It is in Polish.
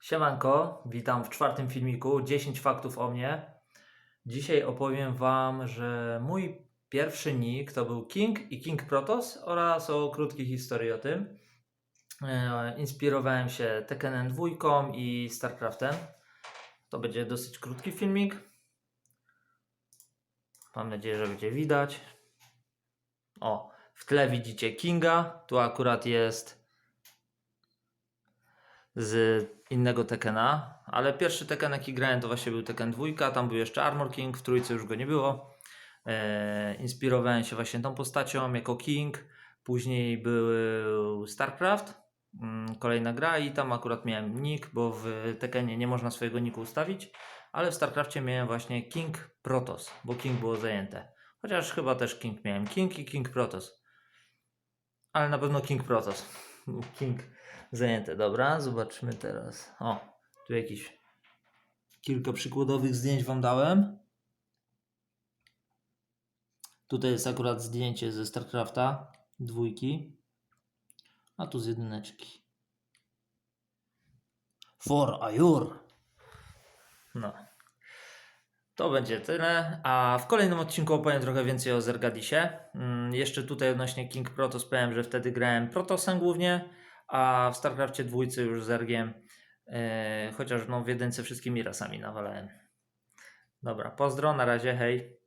Siemanko, witam w czwartym filmiku 10 faktów o mnie. Dzisiaj opowiem Wam, że mój pierwszy nick to był King i King Protoss oraz o krótkiej historii o tym. E, Inspirowałem się Tekkenem 2 i StarCraftem. To będzie dosyć krótki filmik. Mam nadzieję, że będzie widać. O, w tle widzicie Kinga. Tu akurat jest z innego Tekena, ale pierwszy Tekken jaki grałem to właśnie był Tekken 2, tam był jeszcze Armor King, w trójce już go nie było. E, inspirowałem się właśnie tą postacią jako King, później był StarCraft, mm, kolejna gra i tam akurat miałem nick, bo w Tekkenie nie można swojego nicku ustawić, ale w StarCrafcie miałem właśnie King Protoss, bo King było zajęte. Chociaż chyba też King miałem, King i King Protoss. Ale na pewno King Protoss. King zajęte. Dobra, zobaczmy teraz. O, tu jakieś kilka przykładowych zdjęć Wam dałem. Tutaj jest akurat zdjęcie ze StarCrafta dwójki, a tu z jedyneczki. For Ayur. No. To będzie tyle, a w kolejnym odcinku opowiem trochę więcej o Zergadisie. Mm, jeszcze tutaj odnośnie King Protoss powiem, że wtedy grałem Protosem głównie, a w StarCrafcie dwójcy już Zergiem, yy, chociaż no w jedynce wszystkimi rasami nawalałem. Dobra, pozdro, na razie, hej.